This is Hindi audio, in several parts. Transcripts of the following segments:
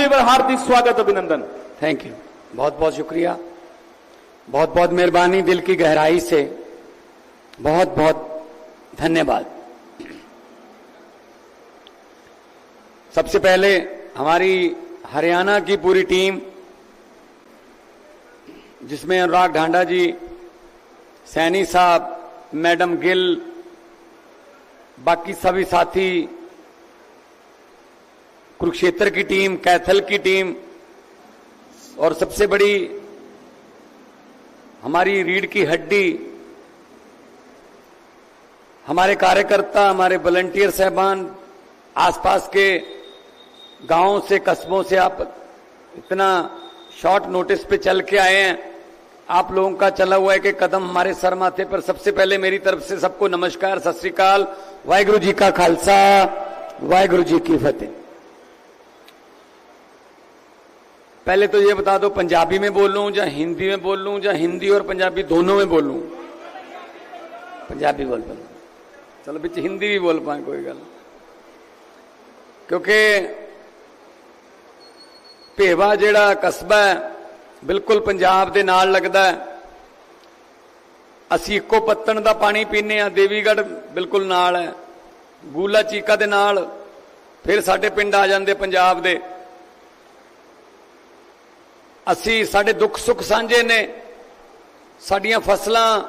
भूमि पर हार्दिक स्वागत अभिनंदन। थैंक यू बहुत बहुत शुक्रिया। बहुत बहुत मेहरबानी दिल की गहराई से। बहुत बहुत धन्यवाद। सबसे पहले हमारी हरियाणा की पूरी टीम, जिसमें अनुराग ढांडा जी, सैनी साहब, मैडम गिल, बाकी सभी साथी कुरुक्षेत्र की टीम, कैथल की टीम, और सबसे बड़ी हमारी रीढ़ की हड्डी, हमारे कार्यकर्ता, हमारे वॉलंटियर साहबान, आसपास के गाँवों से, कस्बों से आप इतना शॉर्ट नोटिस पे चल के आए हैं। आप लोगों का चला हुआ है कि कदम हमारे सर माथे पर। सबसे पहले मेरी तरफ़ से सबको नमस्कार, सत श्रीकाल वाहिगुरु जी का खालसा, वाहिगुरु जी की फतेह। पहले तो ये बता दो पंजाबी में बोल लूं या हिंदी में बोल लूं या हिंदी और पंजाबी दोनों में बोल लूं पंजाबी बोल बोल चलो बिच हिंदी भी बोल पाए कोई गल क्योंकि ਭੇਵਾ ਜਿਹੜਾ ਕਸਬਾ ਹੈ ਬਿਲਕੁਲ ਪੰਜਾਬ ਦੇ ਨਾਲ ਲੱਗਦਾ ਹੈ ਅਸੀਂ ਇੱਕੋ ਪੱਤਣ ਦਾ ਪਾਣੀ ਪੀਨੇ ਆ ਦੇਵੀਗੜ੍ਹ ਬਿਲਕੁਲ ਨਾਲ ਹੈ ਗੂਲਾ ਚੀਕਾ ਦੇ ਨਾਲ ਫਿਰ ਸਾਡੇ ਪਿੰਡ ਆ ਜਾਂਦੇ ਪੰਜਾਬ ਦੇ ਅਸੀਂ ਸਾਡੇ ਦੁੱਖ ਸੁੱਖ ਸਾਂਝੇ ਨੇ। ਸਾਡੀਆਂ ਫਸਲਾਂ,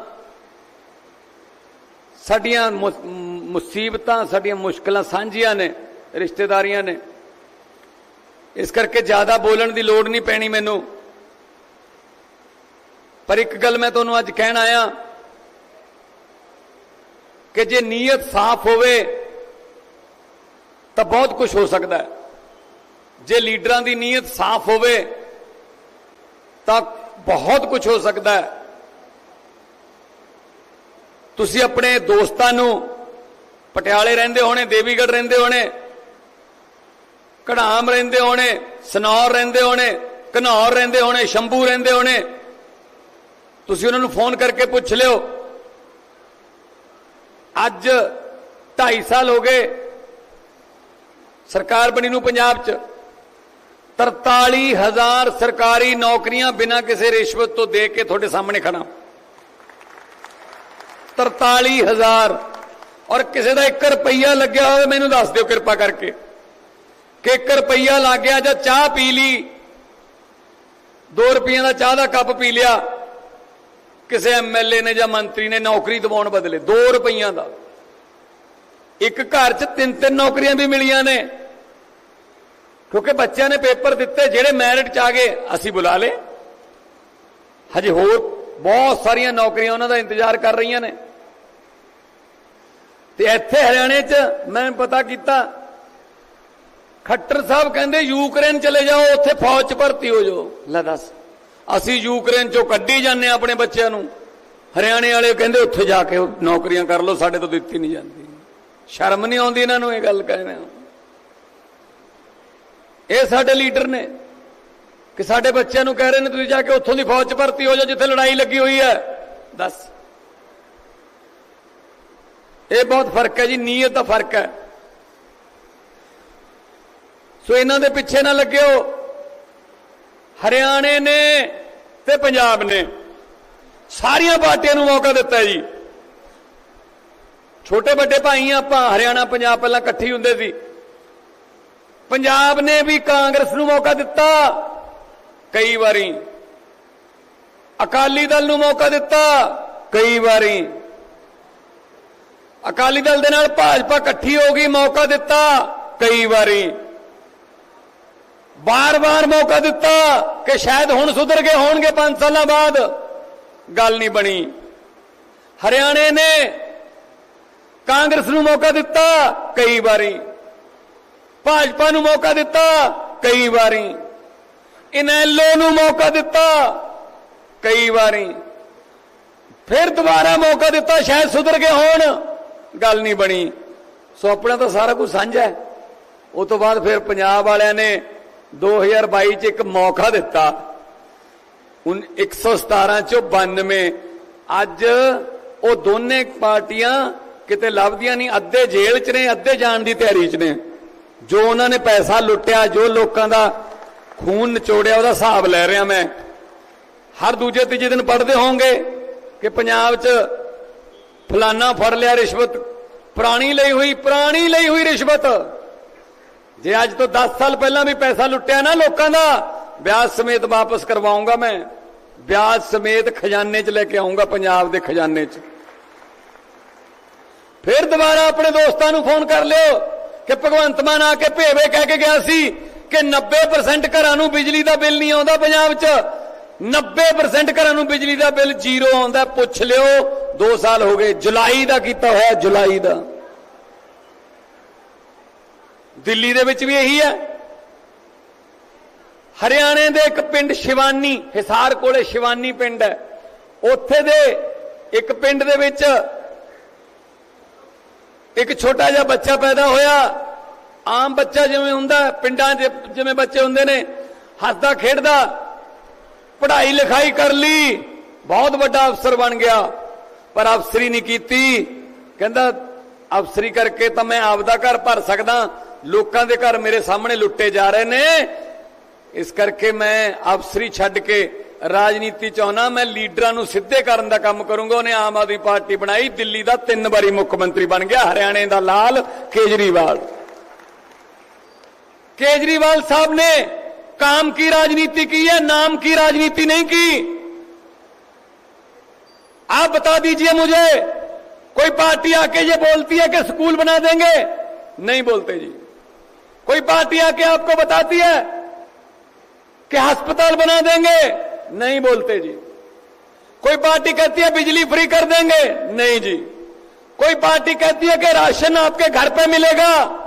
ਸਾਡੀਆਂ ਮੁਸੀਬਤਾਂ, ਸਾਡੀਆਂ ਮੁਸ਼ਕਲਾਂ ਸਾਂਝੀਆਂ ਨੇ, ਰਿਸ਼ਤੇਦਾਰੀਆਂ ਨੇ। ਇਸ ਕਰਕੇ ਜ਼ਿਆਦਾ ਬੋਲਣ ਦੀ ਲੋੜ ਨਹੀਂ ਪੈਣੀ ਮੈਨੂੰ। ਪਰ ਇੱਕ ਗੱਲ ਮੈਂ ਤੁਹਾਨੂੰ ਅੱਜ ਕਹਿਣ ਆਇਆ ਕਿ ਜੇ ਨੀਅਤ ਸਾਫ਼ ਹੋਵੇ, ਤਾਂ ਬਹੁਤ ਕੁਝ ਹੋ ਸਕਦਾ ਹੈ। ਜੇ ਲੀਡਰਾਂ ਦੀ ਨੀਅਤ ਸਾਫ਼ ਹੋਵੇ ਤਾਂ ਬਹੁਤ ਕੁਝ ਹੋ ਸਕਦਾ ਹੈ। ਤੁਸੀਂ ਆਪਣੇ ਦੋਸਤਾਂ ਨੂੰ ਪਟਿਆਲੇ ਰਹਿੰਦੇ ਹੋਣੇ, ਦੇਵੀਗੜ੍ਹ ਰਹਿੰਦੇ ਹੋਣੇ ਕਢਾਮ ਰਹਿੰਦੇ ਹੋਣੇ, ਸਨੌਰ ਰਹਿੰਦੇ ਹੋਣੇ, ਘਨੌਰ ਰਹਿੰਦੇ ਹੋਣੇ, ਸ਼ੰਭੂ ਰਹਿੰਦੇ ਹੋਣੇ, ਤੁਸੀਂ ਉਹਨਾਂ ਨੂੰ ਫੋਨ ਕਰਕੇ ਪੁੱਛ ਲਿਓ। ਅੱਜ 2.5 ਸਾਲ ਹੋ ਗਏ ਸਰਕਾਰ ਬਣੀ ਨੂੰ ਪੰਜਾਬ 'ਚ। 43000 ਸਰਕਾਰੀ ਨੌਕਰੀਆਂ ਬਿਨਾਂ ਕਿਸੇ ਰਿਸ਼ਵਤ ਤੋਂ ਦੇ ਕੇ ਤੁਹਾਡੇ ਸਾਹਮਣੇ ਖੜਾ 43000 ਔਰ ਕਿਸੇ ਦਾ 1 ਰੁਪਈਆ ਲੱਗਿਆ ਹੋਵੇ, ਮੈਨੂੰ ਦੱਸ ਦਿਓ ਕਿਰਪਾ ਕਰਕੇ। ਕਿ 1 ਰੁਪਈਆ ਲੱਗ ਗਿਆ ਜਾਂ ਚਾਹ ਪੀ ਲਈ। 2 ਰੁਪਈਆਂ ਦਾ ਚਾਹ ਦਾ ਕੱਪ ਪੀ ਲਿਆ। ਕਿਸੇ ਐਮਐਲਏ ਨੇ ਜਾਂ ਮੰਤਰੀ ਨੇ ਨੌਕਰੀ ਦਿਵਾਉਣ ਬਦਲੇ 2 ਰੁਪਈਆਂ ਦਾ। ਇੱਕ ਘਰ 'ਚ ਤਿੰਨ ਤਿੰਨ ਨੌਕਰੀਆਂ ਵੀ ਮਿਲੀਆਂ ਨੇ। ਕਿਉਂਕਿ ਬੱਚਿਆਂ ਨੇ ਪੇਪਰ ਦਿੱਤੇ, ਜਿਹੜੇ ਮੈਰਿਟ 'ਚ ਆ ਗਏ, ਅਸੀਂ ਬੁਲਾ ਲੇ ਹਜੇ ਹੋਰ ਬਹੁਤ ਸਾਰੀਆਂ ਨੌਕਰੀਆਂ ਉਹਨਾਂ ਦਾ ਇੰਤਜ਼ਾਰ ਕਰ ਰਹੀਆਂ ਨੇ। ਤੇ ਇੱਥੇ ਹਰਿਆਣੇ 'ਚ ਮੈਂ ਪਤਾ ਕੀਤਾ, ਖੱਟਰ ਸਾਹਿਬ ਕਹਿੰਦੇ, ਯੂਕਰੇਨ ਚਲੇ ਜਾਓ, ਉੱਥੇ ਫੌਜ 'ਚ ਭਰਤੀ ਹੋ ਜਾਓ। ਲੈ ਦੱਸ, ਅਸੀਂ ਯੂਕਰੇਨ 'ਚੋਂ ਕੱਢੀ ਜਾਂਦੇ ਹਾਂ ਆਪਣੇ ਬੱਚਿਆਂ ਨੂੰ। ਹਰਿਆਣੇ ਵਾਲੇ ਕਹਿੰਦੇ, ਉੱਥੇ ਜਾ ਕੇ ਨੌਕਰੀਆਂ ਕਰ ਲਓ, ਸਾਡੇ ਤੋਂ ਦਿੱਤੀ ਨਹੀਂ ਜਾਂਦੀ। ਸ਼ਰਮ ਨਹੀਂ ਆਉਂਦੀ ਇਹਨਾਂ ਨੂੰ ਇਹ ਗੱਲ ਕਹਿਣਾ ਇਹ ਸਾਡੇ ਲੀਡਰ ਨੇ ਕਿ ਸਾਡੇ ਬੱਚਿਆਂ ਨੂੰ ਕਹਿ ਰਹੇ ਨੇ ਤੁਸੀਂ ਜਾ ਕੇ ਉੱਥੋਂ ਦੀ ਫੌਜ 'ਚ ਭਰਤੀ ਹੋ ਜਾਓ, ਜਿੱਥੇ ਲੜਾਈ ਲੱਗੀ ਹੋਈ ਹੈ। ਦੱਸ। ਇਹ ਬਹੁਤ ਫ਼ਰਕ ਹੈ ਜੀ, ਨੀਅਤ ਦਾ ਫ਼ਰਕ ਹੈ। ਸੋ ਇਹਨਾਂ ਦੇ ਪਿੱਛੇ ਨਾ ਲੱਗਿਓ। ਹਰਿਆਣੇ ਨੇ ਤੇ ਪੰਜਾਬ ਨੇ ਸਾਰੀਆਂ ਪਾਰਟੀਆਂ ਨੂੰ ਮੌਕਾ ਦਿੱਤਾ ਜੀ। ਛੋਟੇ ਵੱਡੇ ਭਾਈ ਆਪਾਂ, ਹਰਿਆਣਾ, ਪੰਜਾਬ ਪਹਿਲਾਂ ਇਕੱਠੀ ਹੁੰਦੇ ਸੀ। ਪੰਜਾਬ ਨੇ ਵੀ ਕਾਂਗਰਸ ਨੂੰ ਮੌਕਾ ਦਿੱਤਾ। ਕਈ ਵਾਰੀ ਅਕਾਲੀ ਦਲ ਨੂੰ ਮੌਕਾ ਦਿੱਤਾ। ਕਈ ਵਾਰੀ ਅਕਾਲੀ ਦਲ ਦੇ ਨਾਲ ਭਾਜਪਾ ਇਕੱਠੀ ਹੋ ਗਈ, ਮੌਕਾ ਦਿੱਤਾ। ਕਈ ਵਾਰੀ ਬਾਰ-ਬਾਰ ਮੌਕਾ ਦਿੱਤਾ ਕਿ ਸ਼ਾਇਦ ਹੁਣ ਸੁਧਰ ਗਏ ਹੋਣਗੇ 5 ਸਾਲਾਂ ਬਾਅਦ। ਗੱਲ ਨਹੀਂ ਬਣੀ। ਹਰਿਆਣੇ ਨੇ ਕਾਂਗਰਸ ਨੂੰ ਮੌਕਾ ਦਿੱਤਾ ਕਈ ਵਾਰੀ। ਭਾਜਪਾ ਨੂੰ ਮੌਕਾ ਦਿੱਤਾ, ਕਈ ਵਾਰੀ। ਇਨੈਲੋ ਨੂੰ ਮੌਕਾ ਦਿੱਤਾ, ਕਈ ਵਾਰੀ। ਫਿਰ ਦੁਬਾਰਾ ਮੌਕਾ ਦਿੱਤਾ, ਸ਼ਾਇਦ ਸੁਧਰ ਗਏ ਹੋਣ। ਗੱਲ ਨਹੀਂ ਬਣੀ। ਸੋ ਆਪਣਾ ਤਾਂ ਸਾਰਾ ਕੁਝ ਸਾਂਝਾ ਹੈ। ਉਹ ਤੋਂ ਬਾਅਦ ਫਿਰ ਪੰਜਾਬ ਵਾਲਿਆਂ ਨੇ 2022 ਚ ਇੱਕ ਮੌਕਾ ਦਿੱਤਾ। ਉਨ 117 ਚੋਂ 92 ਅੱਜ ਉਹ ਦੋਨੇ ਪਾਰਟੀਆਂ ਕਿਤੇ ਲੱਭਦੀਆਂ ਨਹੀਂ, ਅੱਧੇ ਜੇਲ੍ਹ 'ਚ ਨੇ, ਅੱਧੇ ਜਾਣ ਦੀ ਤਿਆਰੀ 'ਚ ਨੇ। ਜੋ ਉਹਨਾਂ ਨੇ ਪੈਸਾ ਲੁੱਟਿਆ, ਜੋ ਲੋਕਾਂ ਦਾ ਖੂਨ ਨਿਚੋੜਿਆ, ਉਹਦਾ ਹਿਸਾਬ ਲੈ ਰਿਹਾ ਮੈਂ। ਹਰ ਦੂਜੇ ਤੀਜੇ ਦਿਨ ਪੜਦੇ ਹੋਵੋਗੇ ਕਿ ਪੰਜਾਬ 'ਚ ਫਲਾਨਾ ਫੜ ਲਿਆ ਰਿਸ਼ਵਤ। ਪੁਰਾਣੀ ਲਈ ਹੋਈ, ਪੁਰਾਣੀ ਲਈ ਹੋਈ ਰਿਸ਼ਵਤ। ਜੇ ਅੱਜ ਤੋਂ 10 ਸਾਲ ਪਹਿਲਾਂ ਵੀ ਪੈਸਾ ਲੁੱਟਿਆ ਨਾ ਲੋਕਾਂ ਦਾ, ਵਿਆਜ ਸਮੇਤ ਵਾਪਸ ਕਰਵਾਉਂਗਾ ਮੈਂ। ਵਿਆਜ ਸਮੇਤ ਖਜ਼ਾਨੇ 'ਚ ਲੈ ਕੇ ਆਉਂਗਾ, ਪੰਜਾਬ ਦੇ ਖਜ਼ਾਨੇ 'ਚ। ਫਿਰ ਦੁਬਾਰਾ ਆਪਣੇ ਦੋਸਤਾਂ ਨੂੰ ਫੋਨ ਕਰ ਲਿਓ। ਕਿ ਭਗਵੰਤ ਮਾਨ ਆ ਕੇ ਭੇਵੇ ਕਹਿ ਕੇ ਗਿਆ ਸੀ ਕਿ 90% ਘਰਾਂ ਨੂੰ ਬਿਜਲੀ ਦਾ ਬਿੱਲ ਨਹੀਂ ਆਉਂਦਾ ਪੰਜਾਬ 'ਚ। 90% ਘਰਾਂ ਨੂੰ ਬਿਜਲੀ ਦਾ ਬਿੱਲ ਜ਼ੀਰੋ ਆਉਂਦਾ। ਪੁੱਛ ਲਿਓ 2 ਸਾਲ ਹੋ ਗਏ, ਜੁਲਾਈ ਦਾ ਕੀਤਾ ਹੋਇਆ, ਜੁਲਾਈ ਦਾ। ਦਿੱਲੀ ਦੇ ਵਿੱਚ ਵੀ ਇਹੀ ਹੈ। ਹਰਿਆਣੇ ਦੇ ਇੱਕ ਪਿੰਡ ਸ਼ਿਵਾਨੀ, ਹਿਸਾਰ ਕੋਲੇ ਸ਼ਿਵਾਨੀ ਪਿੰਡ ਹੈ। ਉੱਥੇ ਦੇ ਇੱਕ ਪਿੰਡ ਦੇ ਵਿੱਚ ਇੱਕ ਛੋਟਾ ਜਿਹਾ ਬੱਚਾ ਪੈਦਾ ਹੋਇਆ। ਆਮ ਬੱਚਾ ਜਿਵੇਂ ਹੁੰਦਾ, ਪਿੰਡਾਂ 'ਚ ਜਿਵੇਂ ਬੱਚੇ ਹੁੰਦੇ ਨੇ, ਹੱਸਦਾ, ਖੇਡਦਾ, ਪੜ੍ਹਾਈ ਲਿਖਾਈ ਕਰ ਲਈ, ਬਹੁਤ ਵੱਡਾ ਅਫਸਰ ਬਣ ਗਿਆ। ਪਰ ਅਫਸਰੀ ਨਹੀਂ ਕੀਤੀ। ਕਹਿੰਦਾ, ਅਫਸਰੀ ਕਰਕੇ ਤਾਂ ਮੈਂ ਆਪਦਾ ਘਰ ਭਰ ਸਕਦਾ, ਲੋਕਾਂ ਦੇ ਘਰ ਮੇਰੇ ਸਾਹਮਣੇ ਲੁੱਟੇ ਜਾ ਰਹੇ ਨੇ। ਇਸ ਕਰਕੇ ਮੈਂ ਅਫਸਰੀ ਛੱਡ ਕੇ ਰਾਜਨੀਤੀ ਚਾਹਣਾ ਮੈਂ ਲੀਡਰਾਂ ਨੂੰ ਸਿੱਧੇ ਕਰਨ ਦਾ ਕੰਮ ਕਰੂੰਗਾ ਉਹਨੇ ਆਮ ਆਦਮੀ ਪਾਰਟੀ ਬਣਾਈ ਦਿੱਲੀ ਦਾ ਤਿੰਨ ਵਾਰੀ ਮੁੱਖ ਮੰਤਰੀ ਬਣ ਗਿਆ ਹਰਿਆਣੇ ਦਾ ਲਾਲ ਕੇਜਰੀਵਾਲ केजरीवाल साहब ने काम की राजनीति की है नाम की राजनीति नहीं की आप बता दीजिए मुझे कोई पार्टी आके ये बोलती है कि स्कूल बना देंगे नहीं बोलते जी कोई पार्टी आके आपको बताती है कि अस्पताल बना देंगे नहीं बोलते जी। कोई पार्टी कहती है बिजली फ्री कर देंगे? नहीं जी। कोई पार्टी कहती है कि राशन आपके घर पे मिलेगा?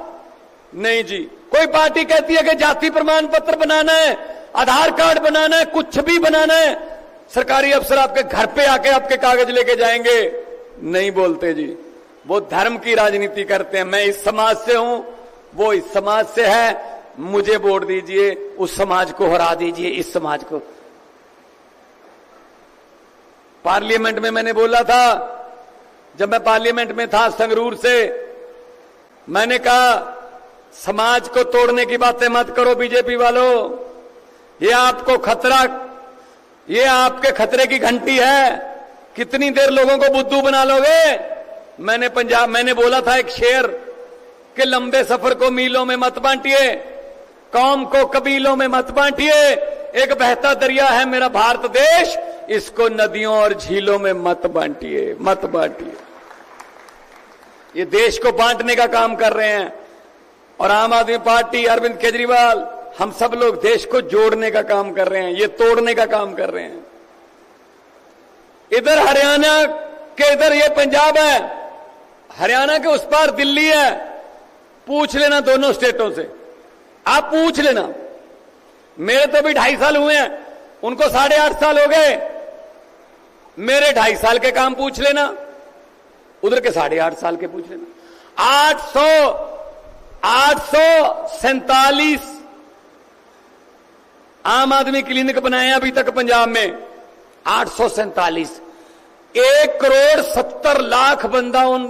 नहीं जी। कोई पार्टी कहती है कि जाति प्रमाण पत्र बनाना है, आधार कार्ड बनाना है, कुछ भी बनाना है, सरकारी अफसर आपके घर पे आके आपके कागज़ लेके जाएँगे? नहीं बोलते जी। वो धर्म की राजनीति करते हैं। मैं इस समाज से हूँ, वो इस समाज से है। मुझे वोट दीजिए, उस समाज को हरा दीजिए, इस समाज को। पार्लियामेंट में मैंने बोला था, जब मैं पार्लियामेंट में था संगरूर से, मैंने कहा, समाज को तोड़ने की बातें मत करो बीजेपी वालों। ये आपको खतरा, ये आपके खतरे की घंटी है। कितनी देर लोगों को बुद्धू बना लोगे? मैंने पंजाब, मैंने बोला था एक शेर कि लंबे सफ़र को मीलों में मत बांटिए, कौम को कबीलों में मत बांटिए। एक बहता दरिया है मेरा भारत देश इसको नदियों और झीलों में मत बांटिए मत बांटिए। ये देश को बांटने का काम कर रहे हैं। और आम आदमी पार्टी, अरविंद केजरीवाल, हम सब लोग देश को जोड़ने का काम कर रहे हैं, ये तोड़ने का काम कर रहे हैं। इधर हरियाणा के इधर ये पंजाब है, हरियाणा के उस पार दिल्ली है। पूछ लेना दोनों स्टेटों से। आप पूछ लेना। मेरे तो भी ढाई साल हुए हैं, उनको साढ़े आठ साल हो गए। मेरे ढाई साल के काम पूछ लेना। उधर के साढ़े आठ साल के पूछ लेना। आठ सौ आठ सौ सैतालीस आम आदमी क्लिनिक बनाए अभी तक पंजाब में। आठ सौ सैतालीस। एक करोड़ सत्तर लाख बंदा उन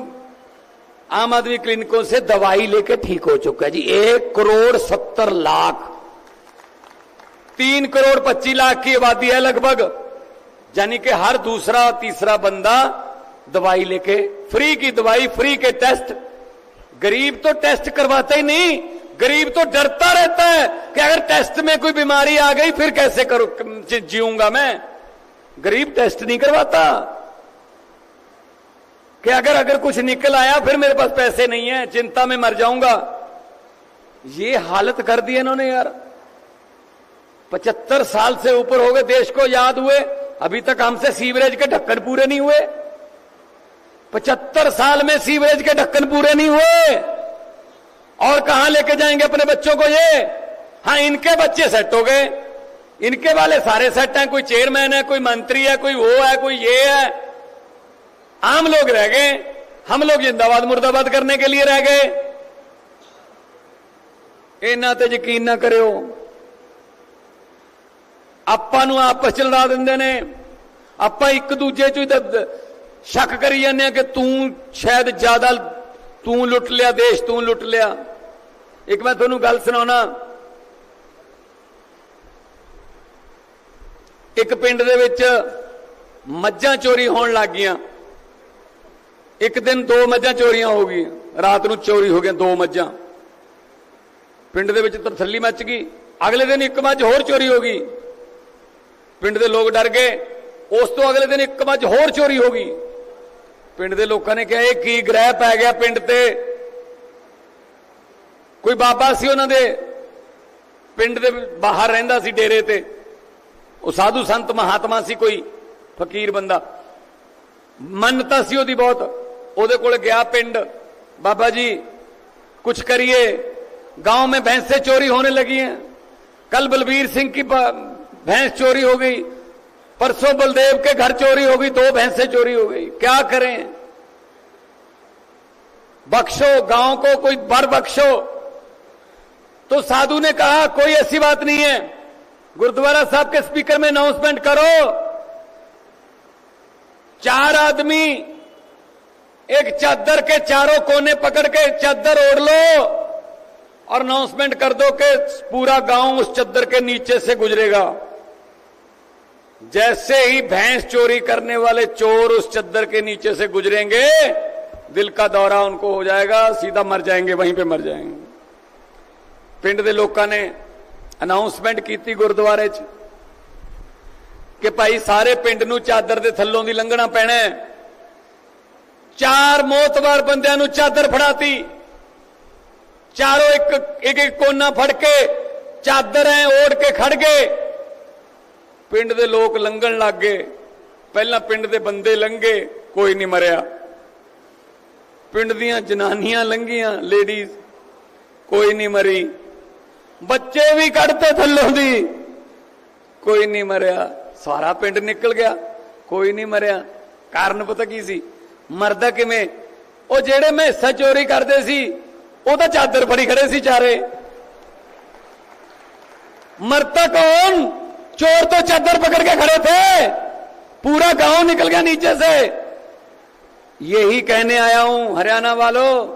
आम आदमी क्लिनिकों से दवाई लेके ठीक हो चुका है जी। एक करोड़ सत्तर लाख। तीन करोड़ पच्चीस लाख की आबादी है लगभग। यानी कि हर दूसरा तीसरा बंदा दवाई लेके, फ्री की दवाई, फ्री के टेस्ट। गरीब तो टेस्ट करवाता ही नहीं, गरीब तो डरता रहता है कि अगर टेस्ट में कोई बीमारी आ गई, फिर कैसे करूँ जीऊँगा मैं? गरीब टेस्ट नहीं करवाता। कि अगर अगर कुछ निकल आया, फिर मेरे पास पैसे नहीं है, चिंता में मर जाऊँगा। ये हालत कर दी इन्होंने यार। पचहत्तर साल से ऊपर हो गए, देश को याद हुए। अभी तक हमसे सीवरेज के ढक्कन पूरे नहीं हुए। पचहत्तर साल में सीवरेज के ढक्कन पूरे नहीं हुए। और कहाँ लेके जाएँगे अपने बच्चों को ये? हाँ इनके बच्चे सेट हो गए। इनके वाले सारे सेट हैं, कोई चेयरमैन है, कोई मंत्री है, कोई वो है, कोई ये है। आम लोग रह गए। हम लोग जिंदाबाद, मुर्दाबाद करने के लिए रह गए। इन्ना तो यकीन ना करो ਆਪਾਂ ਨੂੰ ਆਪਸ ਚ ਲੜਾ ਦਿੰਦੇ ਨੇ। ਆਪਾਂ ਇੱਕ ਦੂਜੇ ਚ ਹੀ ਸ਼ੱਕ ਕਰੀ ਜਾਂਦੇ ਆ ਕਿ ਤੂੰ ਸ਼ਾਇਦ ਜ਼ਿਆਦਾ ਤੂੰ ਲੁੱਟ ਲਿਆ, ਦੇਸ਼ ਤੂੰ ਲੁੱਟ ਲਿਆ। ਇੱਕ ਮੈਂ ਤੁਹਾਨੂੰ ਗੱਲ ਸੁਣਾਉਣਾ। ਇੱਕ ਪਿੰਡ ਦੇ ਵਿੱਚ ਮੱਝਾਂ ਚੋਰੀ ਹੋਣ ਲੱਗ ਗਈਆਂ। ਇੱਕ ਦਿਨ ਦੋ ਮੱਝਾਂ ਚੋਰੀਆਂ ਹੋ ਗਈਆਂ। ਰਾਤ ਨੂੰ ਚੋਰੀ ਹੋ ਗਈਆਂ ਦੋ ਮੱਝਾਂ। ਪਿੰਡ ਦੇ ਵਿੱਚ ਤਰਥੱਲੀ ਮੱਚ ਗਈ। ਅਗਲੇ ਦਿਨ ਇੱਕ ਮੱਝ ਹੋਰ ਚੋਰੀ ਹੋ ਗਈ। ਪਿੰਡ ਦੇ ਲੋਕ ਡਰ ਗਏ ਉਸ ਤੋਂ ਅਗਲੇ ਦਿਨ ਇੱਕ ਮੱਝ ਹੋਰ ਚੋਰੀ ਹੋ ਗਈ ਪਿੰਡ ਦੇ ਲੋਕਾਂ ਨੇ ਕਿਹਾ ਇਹ ਕੀ ਗ੍ਰਹਿ ਪੈ ਗਿਆ ਪਿੰਡ ਤੇ ਕੋਈ ਬਾਬਾ ਸੀ ਉਹਨਾਂ ਦੇ ਪਿੰਡ ਦੇ ਬਾਹਰ ਰਹਿੰਦਾ ਸੀ ਡੇਰੇ ਤੇ ਉਹ ਸਾਧੂ ਸੰਤ ਮਹਾਤਮਾ ਸੀ ਕੋਈ ਫਕੀਰ ਬੰਦਾ ਮੰਨਤਾ ਸੀ ਉਹਦੀ ਬਹੁਤ ਉਹਦੇ ਕੋਲ ਗਿਆ ਪਿੰਡ ਬਾਬਾ ਜੀ कुछ करिए गांव में भैंसे चोरी होने लगी हैं कल बलबीर सिंह की ब- भैंस चोरी हो गई। परसों बलदेव के घर चोरी हो गई, दो भैंसे चोरी हो गई। क्या करें? बख्शो, गाँव को कोई बर बख्शो। तो साधु ने कहा, कोई ऐसी बात नहीं है। गुरुद्वारा साहब के स्पीकर में अनाउंसमेंट करो। चार आदमी एक चादर के चारों कोने पकड़ के चादर ओढ़ लो और अनाउंसमेंट कर दो कि पूरा गाँव उस चादर के नीचे से गुजरेगा। जैसे ही भैंस चोरी करने वाले चोर उस चादर के नीचे से गुजरेंगे दिल का दौरा उनको हो जाएगा सीधा मर जाएंगे वहीं पे मर जाएंगे ਪਿੰਡ ਦੇ ਲੋਕਾਂ ਨੇ ਅਨਾਉਂਸਮੈਂਟ ਕੀਤੀ ਗੁਰਦੁਆਰੇ 'ਚ ਕਿ ਭਾਈ ਸਾਰੇ ਪਿੰਡ ਨੂੰ ਚਾਦਰ ਦੇ ਥੱਲੋਂ ਦੀ ਲੰਘਣਾ ਪੈਣਾ ਹੈ ਚਾਰ ਮੋਤਵਾਰ ਬੰਦਿਆਂ ਨੂੰ ਚਾਦਰ ਫੜਾਤੀ ਚਾਰੋਂ ਇੱਕ ਇੱਕ ਇੱਕ ਕੋਨਾ ਫੜ ਕੇ ਚਾਦਰ ਐ ਓੜ ਕੇ ਖੜ ਗਏ ਪਿੰਡ ਦੇ ਲੋਕ ਲੰਘਣ ਲੱਗ ਗਏ। ਪਹਿਲਾਂ ਪਿੰਡ ਦੇ ਬੰਦੇ ਲੰਘੇ, ਕੋਈ ਨਹੀਂ ਮਰਿਆ। ਪਿੰਡ ਦੀਆਂ ਜਨਾਨੀਆਂ ਲੰਘੀਆਂ ਲੇਡੀਜ਼ ਕੋਈ ਨਹੀਂ ਮਰੀ। ਬੱਚੇ ਵੀ ਕੱਢਤੇ ਥੱਲੇ ਦੀ। ਕੋਈ ਨਹੀਂ ਮਰਿਆ। ਸਾਰਾ ਪਿੰਡ ਨਿਕਲ ਗਿਆ। ਕੋਈ ਨਹੀਂ ਮਰਿਆ। ਕਾਰਨ ਪਤਾ ਕੀ ਸੀ? ਮਰਦਾ ਕਿਵੇਂ? ਉਹ ਜਿਹੜੇ ਮੈਂ ਹਿੱਸਾ ਚੋਰੀ ਕਰਦੇ ਸੀ, ਉਹ ਤਾਂ ਚਾਦਰ ਫੜੀ ਖੜੇ ਸੀ ਚਾਰੇ। ਮਰਤਾ ਕੌਣ? चोर तो चादर पकड़ के खड़े थे। पूरा गाँव निकल गया नीचे से। यही कहने आया हूँ, हरियाणा वालों,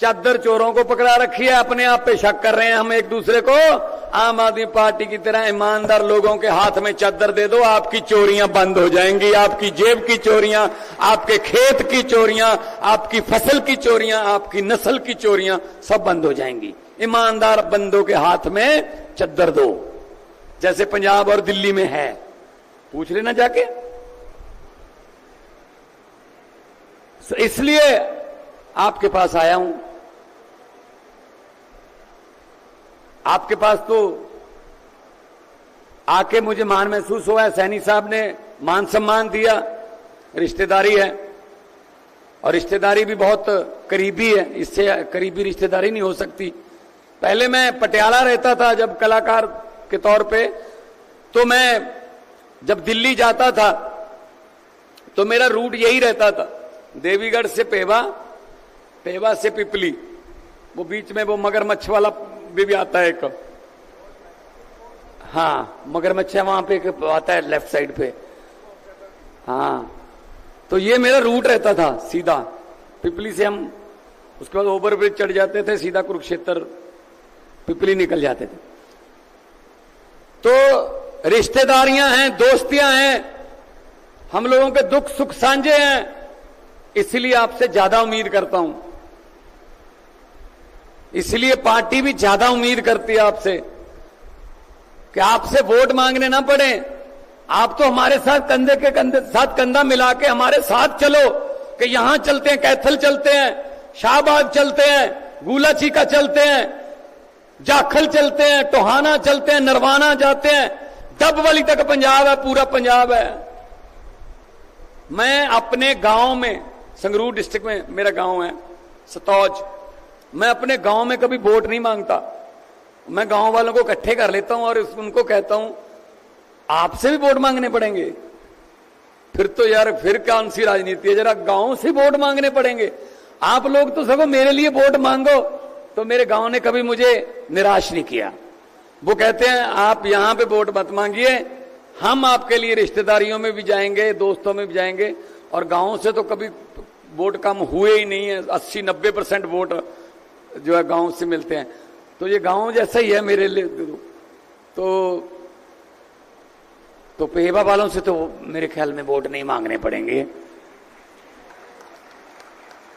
चादर चोरों को पकड़ा रखी है, अपने आप पे शक कर रहे हैं हम एक दूसरे को। आम आदमी पार्टी की तरह ईमानदार लोगों के हाथ में चादर दे दो, आपकी चोरियाँ बंद हो जाएँगी, आपकी जेब की चोरियाँ, आपके खेत की चोरियाँ, आपकी फ़सल की चोरियाँ, आपकी नस्ल की चोरियाँ सब बंद हो जाएँगी। ईमानदार बंदों के हाथ में चादर दो। जैसे पंजाब और दिल्ली में है। पूछ लेना जाके। इसलिए आपके पास आया हूँ। आपके पास तो आके मुझे मान महसूस हुआ है। सैनी साहब ने मान सम्मान दिया। रिश्तेदारी है। और रिश्तेदारी भी बहुत करीबी है। इससे करीबी रिश्तेदारी नहीं हो सकती। पहले मैं पटियाला रहता था जब कलाकार के तौर पे तो मैं जब दिल्ली जाता था तो मेरा रूट यही रहता था। देवीगढ़ से पेवा पेवा से पिपली। वो बीच में वो मगरमच्छ वाला भी, भी आता है एक। हाँ मगरमच्छ है वहाँ पे एक आता है लेफ़्ट साइड पे। हाँ तो ये मेरा रूट रहता था सीधा। पिपली से हम उसके बाद ओवर ब्रिज चढ़ जाते थे सीधा कुरुक्षेत्र पिपली निकल जाते थे। तो रिश्तेदारियाँ हैं, दोस्तियाँ हैं, हम लोगों के दुख सुख सांझे हैं, इसलिए आपसे ज़्यादा उम्मीद करता हूँ। इसलिए पार्टी भी ज़्यादा उम्मीद करती है आपसे कि आपसे वोट मांगने ना पड़े। आप तो हमारे साथ कंधे के कंधे, साथ कंधा मिला के हमारे साथ चलो कि यहाँ चलते हैं, कैथल चलते हैं, शाहबाद चलते हैं, गूला चीका चलते हैं जाखल चलते हैं, टोहाना चलते हैं, नरवाना जाते हैं। वाली तक पंजाब है, पूरा पंजाब है। मैं अपने गाँव में, संगरूर डिस्ट्रिक्ट में, मेरा गाँव है, सतौज। मैं अपने गाँव में कभी वोट नहीं माँगता। मैं गाँव वालों को इकट्ठे कर लेता हूँ और उनको कहता हूँ, आपसे भी वोट मांगने पड़ेंगे। फिर तो यार, फिर कौन सी राजनीति है? जरा गाँव से वोट मांगने पड़ेंगे। आप लोग तो सगो मेरे लिए वोट मांगो। तो मेरे गाँव ने कभी मुझे निराश नहीं किया। वो कहते हैं, आप यहाँ पे वोट मत मांगिए, हम आपके लिए रिश्तेदारियों में भी जाएँगे, दोस्तों में भी जाएँगे, और गाँव से तो कभी वोट कम हुए ही नहीं है, अस्सी नब्बे परसेंट वोट जो है गाँव से मिलते हैं। तो ये गाँव जैसा ही है मेरे लिए। तो तो पेवा वालों से तो मेरे ख्याल में वोट नहीं मांगने पड़ेंगे।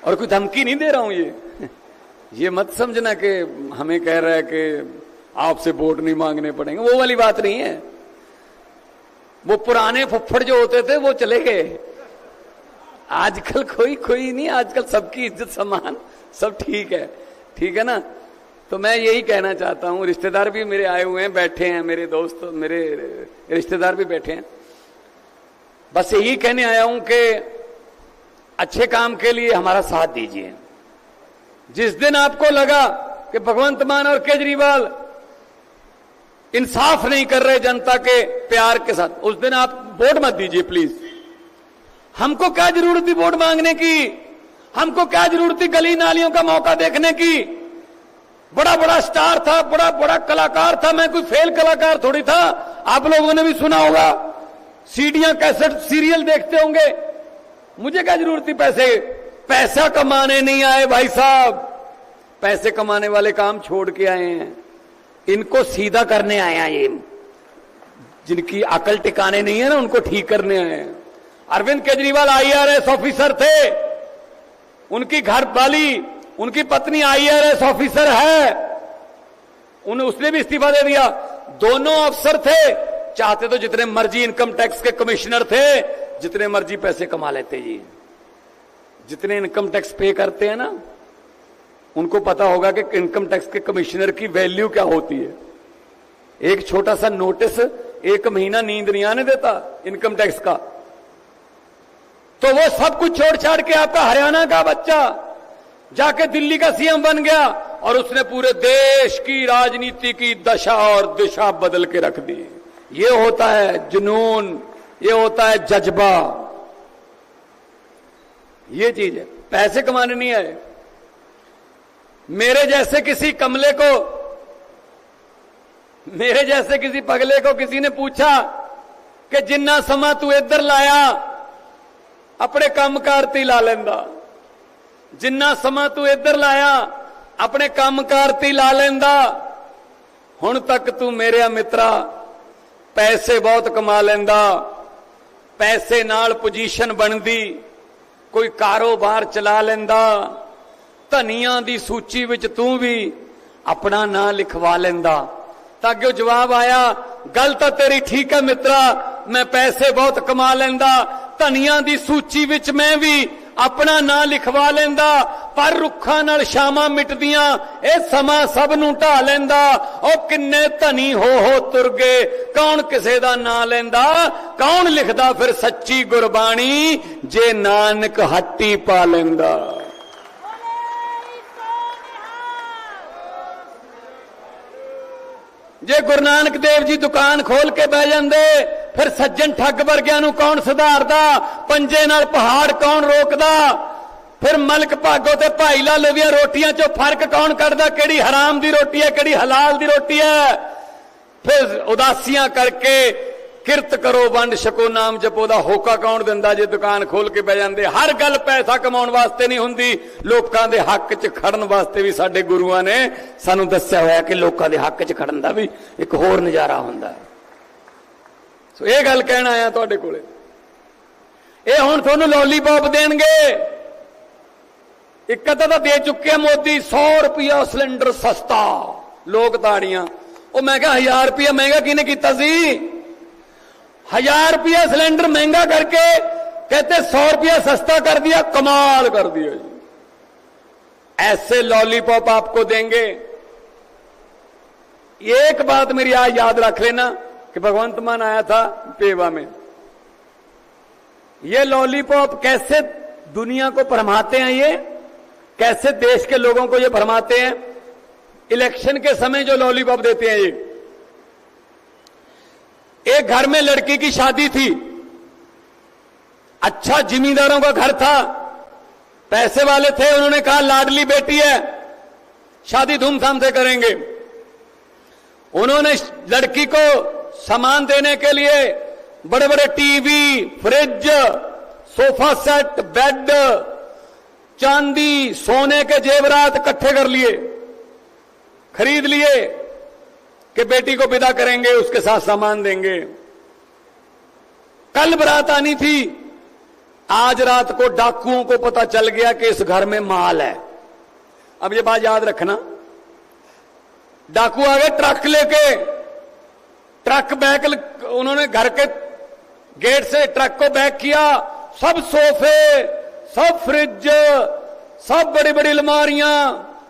और कोई धमकी नहीं दे रहा हूँ ये। ये मत समझना कि हमें कह रहा है कि आपसे वोट नहीं मांगने पड़ेंगे। वो वाली बात नहीं है। वो पुराने फुफ्फड़ जो होते थे, वो चले गए। आजकल कोई कोई नहीं, आजकल सबकी इज़्ज़त सम्मान सब ठीक है। ठीक है ना? तो मैं यही कहना चाहता हूँ, रिश्तेदार भी मेरे आए हुए हैं, बैठे हैं, मेरे दोस्त, मेरे रिश्तेदार भी बैठे हैं। बस यही कहने आया हूँ कि अच्छे काम के लिए हमारा साथ दीजिए। जिस दिन आपको लगा कि भगवंत मान और केजरीवाल इंसाफ नहीं कर रहे जनता के प्यार के साथ, उस दिन आप वोट मत दीजिए प्लीज़ हमको क्या ज़रूरत थी वोट मांगने की? हमको क्या ज़रूरत थी गली नालियों का मौका देखने की? बड़ा बड़ा स्टार था, बड़ा बड़ा कलाकार था, मैं कोई फेल कलाकार थोड़ी था, आप लोगों ने भी सुना होगा। सीडियाँ कैसेट, सीरियल देखते होंगे। मुझे क्या ज़रूरत थी पैसे? पैसा कमाने नहीं आए भाई साहब। पैसे कमाने वाले काम छोड़ के आए हैं। इनको सीधा करने आए हैं ये। जिनकी अकल टिकाने नहीं है ना, उनको ठीक करने आए हैं। अरविंद केजरीवाल आईआरएस ऑफिसर थे। उनकी घर वाली उनकी पत्नी आईआरएस ऑफिसर है। उन, उसने भी इस्तीफा दे दिया। दोनों अफसर थे। चाहते तो जितने मर्ज़ी इनकम टैक्स के कमिश्नर थे, जितने मर्ज़ी पैसे कमा लेते जी। जितने इनकम टैक्स पे करते हैं ना, उनको पता होगा कि इनकम टैक्स के कमिश्नर की वैल्यू क्या होती है। एक छोटा सा नोटिस एक महीना नींद नहीं आने देता इनकम टैक्स का। तो वो सब कुछ छोड़ छाड़ के आपका हरियाणा का बच्चा जाके दिल्ली का सीएम बन गया और उसने पूरे देश की राजनीति की दशा और दिशा बदल के रख दी। ये होता है जुनून, ये होता है जज्बा। ये चीज है पैसे कमाने नहीं आए मेरे जैसे किसी कमले को मेरे जैसे किसी पगले को किसी ने पूछा कि जिन्ना समा तू इधर लाया अपने काम कारती ला लेंदा जिन्ना समा तू इधर लाया अपने काम कारती ला लेंदा ਹੁਣ ਤੱਕ ਤੂੰ ਮੇਰੇ ਮਿੱਤਰਾ ਪੈਸੇ ਬਹੁਤ ਕਮਾ ਲੈਂਦਾ ਪੈਸੇ ਨਾਲ ਪੋਜੀਸ਼ਨ ਬਣਦੀ ਕੋਈ ਕਾਰੋਬਾਰ ਚਲਾ ਲੈਂਦਾ, ਧਨੀਆਂ ਦੀ ਸੂਚੀ ਵਿੱਚ ਤੂੰ ਵੀ ਆਪਣਾ ਨਾਂ ਲਿਖਵਾ ਲੈਂਦਾ। ਤਾਂ ਅੱਗੇ ਜਵਾਬ ਆਇਆ, ਗੱਲ ਤਾਂ ਤੇਰੀ ਠੀਕ ਹੈ ਮਿੱਤਰਾ, ਮੈਂ ਪੈਸੇ ਬਹੁਤ ਕਮਾ ਲੈਂਦਾ, ਧਨੀਆਂ ਦੀ ਸੂਚੀ ਵਿੱਚ ਮੈਂ ਵੀ ਆਪਣਾ ਨਾਂ ਲਿਖਵਾ ਲੈਂਦਾ, ਪਰ ਰੁੱਖਾਂ ਨਾਲ ਸ਼ਾਮਾਂ ਮਿਟਦੀਆਂ, ਇਹ ਸਮਾਂ ਸਭ ਨੂੰ ਢਾ ਲੈਂਦਾ। ਉਹ ਕਿੰਨੇ ਧਨੀ ਹੋ ਹੋ ਤੁਰ ਗਏ ਕੌਣ ਕਿਸੇ ਦਾ ਨਾਂ ਲੈਂਦਾ? ਕੌਣ ਲਿਖਦਾ ਫਿਰ ਸੱਚੀ ਗੁਰਬਾਣੀ, ਜੇ ਨਾਨਕ ਹੱਟੀ ਪਾ ਲੈਂਦਾ? ਜੇ ਗੁਰੂ ਨਾਨਕ ਦੇਵ ਜੀ ਦੁਕਾਨ ਖੋਲ ਕੇ ਬਹਿ ਜਾਂਦੇ ਫਿਰ ਸੱਜਣ ਠੱਗ ਵਰਗਿਆਂ ਨੂੰ ਕੌਣ ਸੁਧਾਰਦਾ? ਪੰਜੇ ਨਾਲ ਪਹਾੜ ਕੌਣ ਰੋਕਦਾ? ਫਿਰ ਮਲਕ ਭਾਗੋ ਤੇ ਭਾਈ ਲਾਲੋ ਦੀਆਂ ਰੋਟੀਆਂ 'ਚੋਂ ਫ਼ਰਕ ਕੌਣ ਕੱਢਦਾ? ਕਿਹੜੀ ਹਰਾਮ ਦੀ ਰੋਟੀ ਹੈ, ਕਿਹੜੀ ਹਲਾਲ ਦੀ ਰੋਟੀ ਹੈ? ਫਿਰ ਉਦਾਸੀਆਂ ਕਰਕੇ ਕਿਰਤ ਕਰੋ ਵੰਡ ਛਕੋ, ਨਾਮ ਜਪੋ ਦਾ ਹੋਕਾ ਕੌਣ ਦਿੰਦਾ ਜੇ ਦੁਕਾਨ ਖੋਲ ਕੇ ਬਹਿ ਜਾਂਦੇ? ਹਰ ਗੱਲ ਪੈਸਾ ਕਮਾਉਣ ਵਾਸਤੇ ਨਹੀਂ ਹੁੰਦੀ। ਲੋਕਾਂ ਦੇ ਹੱਕ 'ਚ ਖੜਨ ਵਾਸਤੇ ਵੀ ਸਾਡੇ ਗੁਰੂਆਂ ਨੇ ਸਾਨੂੰ ਦੱਸਿਆ ਹੋਇਆ ਕਿ ਲੋਕਾਂ ਦੇ ਹੱਕ 'ਚ ਖੜਨ ਦਾ ਵੀ ਇੱਕ ਹੋਰ ਨਜ਼ਾਰਾ ਹੁੰਦਾ ਹੈ। ਸੋ ਇਹ ਗੱਲ ਕਹਿਣ ਆਇਆ ਤੁਹਾਡੇ ਕੋਲੇ ਇਹ ਹੁਣ ਤੁਹਾਨੂੰ ਲੋਲੀਪੌਪ ਦੇਣਗੇ ਇੱਕ ਅੱਧਾ ਤਾਂ ਦੇ ਚੁੱਕੇ ਆ ਮੋਦੀ 100 ਰੁਪਿਆ ਸਿਲੰਡਰ ਸਸਤਾ ਲੋਕ ਤਾੜੀਆਂ ਉਹ ਮੈਂ ਕਿਹਾ 1000 ਰੁਪਿਆ ਮਹਿੰਗਾ ਕਿਹਨੇ ਕੀਤਾ ਸੀ हजार रुपया सिलेंडर महंगा करके कहते सौ रुपया सस्ता कर दिया कमाल कर दिया जी ऐसे लॉलीपॉप आपको देंगे एक बात मेरी आज याद रख लेना कि भगवंत मान आया था पेवा में। ये लॉलीपॉप कैसे दुनिया को भरमाते हैं ये? कैसे देश के लोगों को ये भरमाते हैं? इलेक्शन के समय जो लॉलीपॉप देते हैं ये। एक घर में लड़की की शादी थी। अच्छा जिमींदारों का घर था। पैसे वाले थे, उन्होंने कहा, लाडली बेटी है, शादी धूमधाम से करेंगे। उन्होंने लड़की को सामान देने के लिए बड़े बड़े TV, fridge, sofa set, bed, चांदी, सोने के जेवरात इकट्ठे कर लिए, खरीद लिए कि बेटी को विदा करेंगे, उसके साथ सामान देंगे। कल बारात आनी थी, आज रात को डाकुओं को पता चल गया कि इस घर में माल है। अब ये बात याद रखना, डाकू आ गए ट्रक लेके ट्रक बैक उन्होंने घर के गेट से ट्रक को बैक किया। सब सोफे, सब फ्रिज, सब बड़ी बड़ी अलमारियाँ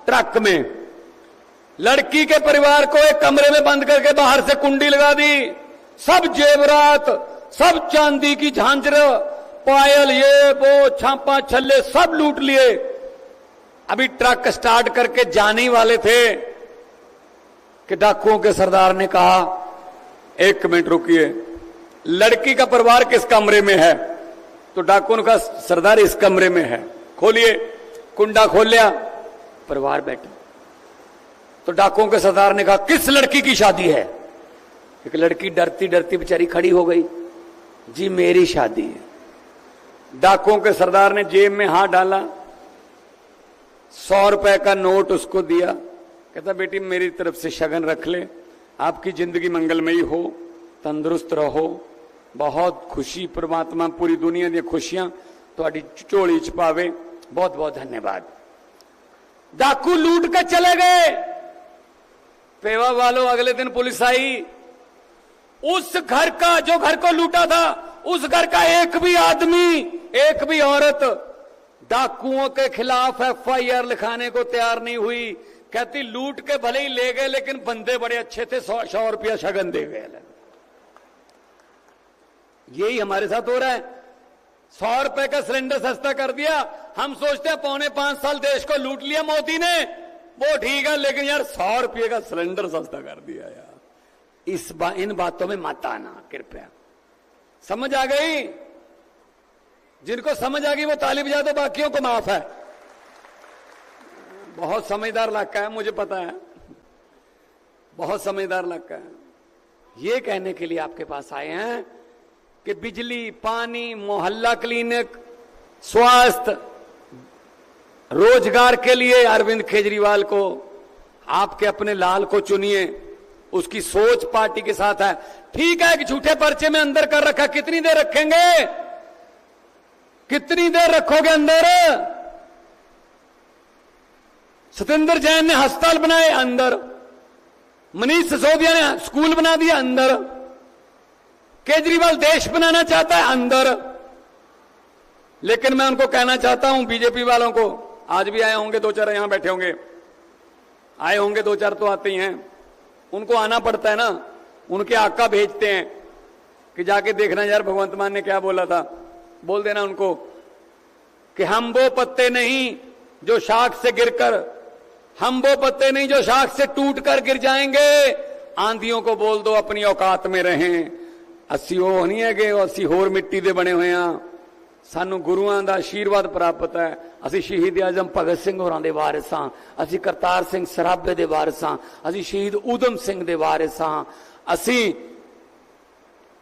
ट्रक में। लड़की के परिवार को एक कमरे में बंद करके बाहर से कुंडी लगा दी। सब जेवरात, सब चांदी की झांझर, पायल ये, वो, छापा, छल्ले सब लूट लिए। अभी ट्रक स्टार्ट करके जाने वाले थे कि डाकुओं के सरदार ने कहा एक मिनट रुकिए। लड़की का परिवार किस कमरे में है? तो डाकुओं ने कहा सरदार इस कमरे में है। खोलिए। कुंडा खोल लिया। परिवार बैठा। तो डाकुओं के सरदार ने कहा, किस लड़की की शादी है? एक लड़की डरती डरती बेचारी खड़ी हो गई। जी, मेरी शादी है। डाकुओं के सरदार ने जेब में हाथ डाला। सौ रुपए का नोट उसको दिया। कहता, बेटी, मेरी तरफ़ से शगन रख ले। आपकी जिंदगी मंगलमयी हो तंदुरुस्त रहो बहुत खुशी परमात्मा पूरी दुनिया दी खुशियां ਤੁਹਾਡੀ ਝੋਲੀ ਚ ਪਾਵੇ बहुत बहुत धन्यवाद डाकू लूट के चले गए पेवा वालों अगले दिन पुलिस आई उस घर का जो घर को लूटा था उस घर का एक भी आदमी एक भी औरत डाकुओं के खिलाफ एफआईआर लिखाने को तैयार नहीं हुई कहती लूट के भले ही ले गए लेकिन बंदे बड़े अच्छे थे सौ सौ रुपया शगन दे गए यही हमारे साथ हो रहा है। सौ रुपए का सिलेंडर सस्ता कर दिया। हम सोचते हैं पौने पाँच साल देश को लूट लिया मोदी ने। वो ठीक है लेकिन यार सौ रुपये का सिलेंडर सस्ता कर दिया यार। इस बा, इन बातों में मत आना कृपया। समझ आ गई? जिनको समझ आ गई वो ताली बजा दो बाकियों को माफ़ है। बहुत समझदार इलाका है, मुझे पता है। बहुत समझदार इलाका है। ये कहने के लिए आपके पास आए हैं कि बिजली, पानी, मोहल्ला क्लिनिक, स्वास्थ्य, रोज़गार के लिए अरविंद केजरीवाल को, आपके अपने लाल को चुनिए। उसकी सोच पार्टी के साथ है। ठीक है कि झूठे पर्चे में अंदर कर रखा कितनी देर रखेंगे? कितनी देर रखोगे अंदर? सत्येंद्र जैन ने अस्पताल बनाए अंदर। मनीष सिसोदिया ने स्कूल बना दिया अंदर। केजरीवाल देश बनाना चाहता है अंदर। लेकिन मैं उनको कहना चाहता हूँ, बीजेपी वालों को, आज भी आए होंगे दो चार यहाँ बैठे होंगे। आए होंगे दो चार तो आते ही हैं। उनको आना पड़ता है ना, उनके आका भेजते हैं कि जाके देखना यार, भगवंत मान ने क्या बोला था। बोल देना उनको कि हम वो पत्ते नहीं जो शाख से गिरकर हम वो पत्ते नहीं जो शाख से टूट कर गिर जाएंगे आंधियों को बोल दो अपनी औकात में रहें ਅਸੀਂ ਉਹ ਨਹੀਂ ਹੈਗੇ ਅਸੀਂ ਹੋਰ ਮਿੱਟੀ ਦੇ ਬਣੇ ਹੋਏ ਆ ਸਾਨੂੰ ਗੁਰੂਆਂ ਦਾ ਆਸ਼ੀਰਵਾਦ ਪ੍ਰਾਪਤ ਹੈ ਅਸੀਂ ਸ਼ਹੀਦ ਆਜ਼ਮ ਭਗਤ ਸਿੰਘ ਹੋਰਾਂ ਦੇ ਵਾਰਿਸ ਹਾਂ ਅਸੀਂ ਕਰਤਾਰ ਸਿੰਘ ਸਰਾਭੇ ਦੇ ਵਾਰਿਸ ਹਾਂ ਅਸੀਂ ਸ਼ਹੀਦ ਊਧਮ ਸਿੰਘ ਦੇ ਵਾਰਿਸ ਹਾਂ ਅਸੀਂ ਸ਼-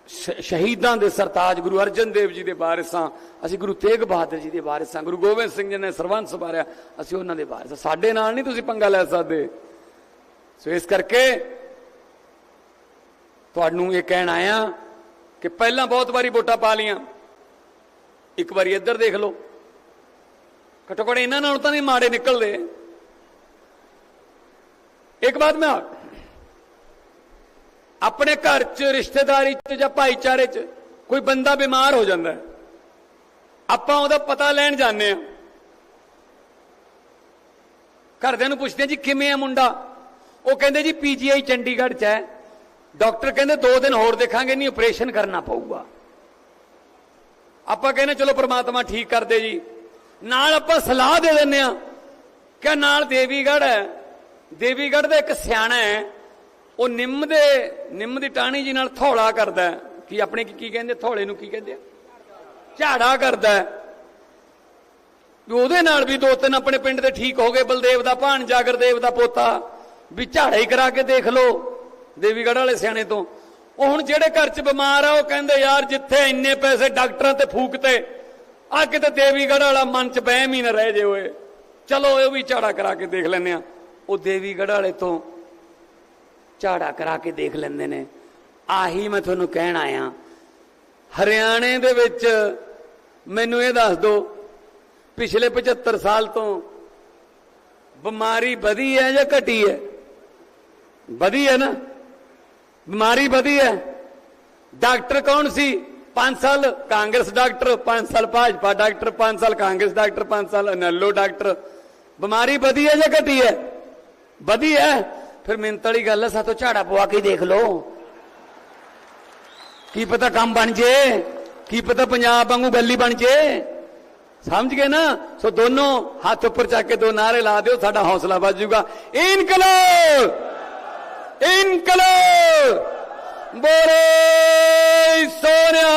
ਸ਼ਹੀਦਾਂ ਦੇ ਸਰਤਾਜ ਗੁਰੂ ਅਰਜਨ ਦੇਵ ਜੀ ਦੇ ਵਾਰਿਸਾਂ, ਅਸੀਂ ਗੁਰੂ ਤੇਗ ਬਹਾਦਰ ਜੀ ਦੇ ਵਾਰਿਸ ਹਾਂ ਗੁਰੂ ਗੋਬਿੰਦ ਸਿੰਘ ਜੀ ਨੇ ਸਰਵੰਸ ਸਵਾਰਿਆ ਅਸੀਂ ਉਹਨਾਂ ਦੇ ਵਾਰਿਸ ਹਾਂ ਸਾਡੇ ਨਾਲ ਨਹੀਂ ਤੁਸੀਂ ਪੰਗਾ ਲੈ ਸਕਦੇ। ਸੋ ਇਸ ਕਰਕੇ ਤੁਹਾਨੂੰ ਇਹ ਕਹਿਣ ਆਇਆ ਕਿ ਪਹਿਲਾਂ ਬਹੁਤ ਵਾਰੀ ਵੋਟਾਂ ਪਾ ਲੀਆਂ ਇੱਕ ਵਾਰੀ ਇੱਧਰ ਦੇਖ ਲਓ। ਘੱਟੋ ਘੱਟ ਇਹਨਾਂ ਨਾਲੋਂ ਤਾਂ ਨਹੀਂ ਮਾੜੇ ਨਿਕਲਦੇ। ਇੱਕ ਬਾਤ ਮੈਂ ਆਪਣੇ ਘਰ 'ਚ, ਰਿਸ਼ਤੇਦਾਰੀ 'ਚ ਜਾਂ ਭਾਈਚਾਰੇ 'ਚ ਕੋਈ ਬੰਦਾ ਬਿਮਾਰ ਹੋ ਜਾਂਦਾ ਆਪਾਂ ਉਹਦਾ ਪਤਾ ਲੈਣ ਜਾਂਦੇ ਆ ਘਰਦਿਆਂ ਨੂੰ ਪੁੱਛਦੇ ਆ ਜੀ ਕਿਵੇਂ ਆ ਮੁੰਡਾ? ਉਹ ਕਹਿੰਦੇ, ਜੀ ਪੀਜੀਆਈ ਚੰਡੀਗੜ੍ਹ 'ਚ ਹੈ। ਡਾਕਟਰ ਕਹਿੰਦੇ, ਦੋ ਦਿਨ ਹੋਰ ਦੇਖਾਂਗੇ, ਨਹੀਂ ਆਪਰੇਸ਼ਨ ਕਰਨਾ ਪਊਗਾ। ਆਪਾਂ ਕਹਿੰਦੇ, ਚਲੋ ਪ੍ਰਮਾਤਮਾ ਠੀਕ ਕਰ ਦੇ ਜੀ। ਨਾਲ ਆਪਾਂ ਸਲਾਹ ਦੇ ਦਿੰਨੇ ਆ ਕਿ ਨਾਲ ਦੇਵੀਗੜ੍ਹ ਹੈ। ਦੇਵੀਗੜ੍ਹ ਦਾ ਇੱਕ ਸਿਆਣਾ ਹੈ। ਉਹ ਨਿੰਮ ਦੇ, ਨਿੰਮ ਦੀ ਟਾਹਣੀ ਜੀ ਨਾਲ ਥੌਲਾ ਕਰਦਾ ਹੈ। ਕੀ ਆਪਣੇ ਕੀ ਕੀ ਕਹਿੰਦੇ? ਥੌਲੇ ਨੂੰ ਕੀ ਕਹਿੰਦੇ? ਆ ਝਾੜਾ ਕਰਦਾ ਵੀ ਉਹਦੇ ਨਾਲ ਵੀ ਦੋ ਤਿੰਨ ਆਪਣੇ ਪਿੰਡ ਦੇ ਠੀਕ ਹੋ ਗਏ। ਬਲਦੇਵ ਦਾ ਭਾਣਜਾ ਜਾਗਰਦੇਵ ਦਾ ਪੋਤਾ। ਵੀ ਝਾੜਾ ਹੀ ਕਰਾ ਕੇ ਦੇਖ ਲਓ, ਦੇਵੀਗੜ੍ਹ ਵਾਲੇ ਸਿਆਣੇ ਤੋਂ। ਉਹ ਹੁਣ ਜਿਹੜੇ ਘਰ 'ਚ ਬਿਮਾਰ ਆ, ਉਹ ਕਹਿੰਦੇ, ਯਾਰ, ਜਿੱਥੇ ਇੰਨੇ ਪੈਸੇ ਡਾਕਟਰਾਂ ਤੇ ਫੂਕਤੇ ਆ ਕਿਤੇ ਦੇਵੀਗੜ੍ਹ ਵਾਲਾ ਮਨ 'ਚ ਬਹਿਮ ਹੀ ਨਾ ਰਹਿ ਜੇ ਓਏ। ਚਲੋ ਇਹ ਵੀ ਝਾੜਾ ਕਰਾ ਕੇ ਦੇਖ ਲੈਂਦੇ ਆ ਉਹ ਦੇਵੀਗੜ੍ਹ ਵਾਲੇ ਤੋਂ ਝਾੜਾ ਕਰਾ ਕੇ ਦੇਖ ਲੈਂਦੇ ਨੇ। ਆਹੀ ਮੈਂ ਤੁਹਾਨੂੰ ਕਹਿਣ ਆਇਆ। ਹਰਿਆਣੇ ਦੇ ਵਿੱਚ ਮੈਨੂੰ ਇਹ ਦੱਸ ਦਿਓ, ਪਿਛਲੇ 75 ਸਾਲ ਤੋਂ ਬਿਮਾਰੀ ਵਧੀ ਹੈ ਜਾਂ ਘਟੀ ਹੈ? ਵਧੀ ਹੈ ਨਾ? ਬਿਮਾਰੀ ਵਧੀ ਹੈ। ਡਾਕਟਰ ਕੌਣ ਸੀ? 5 ਸਾਲ ਕਾਂਗਰਸ ਡਾਕਟਰ 5 ਸਾਲ ਭਾਜਪਾ ਡਾਕਟਰ 5 ਸਾਲ ਕਾਂਗਰਸ ਡਾਕਟਰ 5 ਸਾਲ ਨੱਲੋ ਡਾਕਟਰ। ਬਿਮਾਰੀ ਵਧੀ ਹੈ ਜਾਂ ਘਟੀ ਹੈ? ਵਧੀ ਹੈ। फिर मिन्नत गल सा तो झाड़ा पवा के देख लो। की पता काम बन जे? की पता पंजाब वागू गली बन जे? समझ गए ना? सो दोनों हाथ उपर चाके दो नारे ला दो साडा हौसला बच जूगा इनकलो इनकलो बोरे सोनिया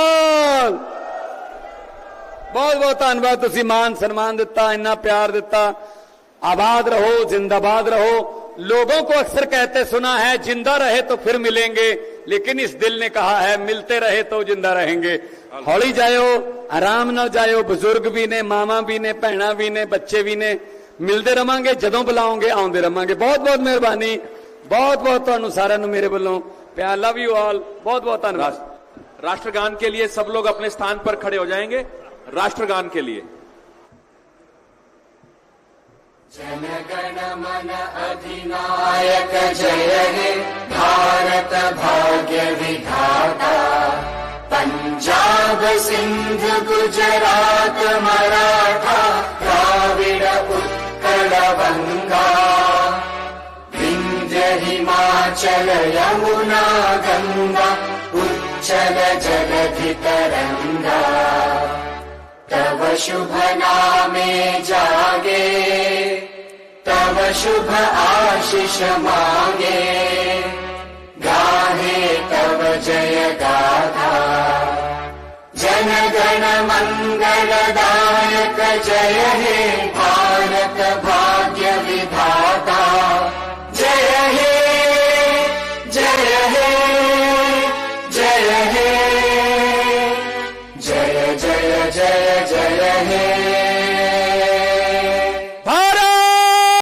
बहुत बहुत धनबाद तुम मान सम्मान दिता इना प्यार दिता। आबाद रहो, जिंदाबाद रहो। लोगों को अक्सर कहते सुना है जिंदा रहे तो फिर मिलेंगे लेकिन इस दिल ने कहा है मिलते रहे तो जिंदा रहेंगे हौली जायो आराम ਨਾਲ ਜਾਇਓ ਬਜ਼ੁਰਗ ਵੀ ਨੇ ਮਾਵਾਂ ਵੀ ਨੇ ਭੈਣਾਂ ਵੀ ਨੇ ਬੱਚੇ ਵੀ ਨੇ ਮਿਲਦੇ ਰਵਾਂਗੇ ਜਦੋਂ ਬੁਲਾਓਗੇ ਆਉਂਦੇ ਰਵਾਂਗੇ ਬਹੁਤ ਬਹੁਤ ਮਿਹਰਬਾਨੀ ਬਹੁਤ ਬਹੁਤ ਤੁਹਾਨੂੰ ਸਾਰਿਆਂ ਨੂੰ ਮੇਰੇ ਵੱਲੋਂ ਪਿਆਰ ਲਵ ਯੂ ਆਲ ਬਹੁਤ ਬਹੁਤ ਧੰਨਵਾਦ राष्ट्रगान के लिए सब लोग अपने स्थान पर खड़े हो जाएंगे राष्ट्रगान के जनगणमन अधिनायक जय हे भारत भाग्य विधाता पञ्जाब सिंधुगु जरातमराका प्राविड उत्कल गङ्गा हिन्द्र हिमाचल यमुना गङ्गा उज्जल जगधित गङ्गा तव शुभ नामे जागे तव शुभ आशीष मांगे। गाहे तव जय गाथा जन गण जय हे भारत भाग्य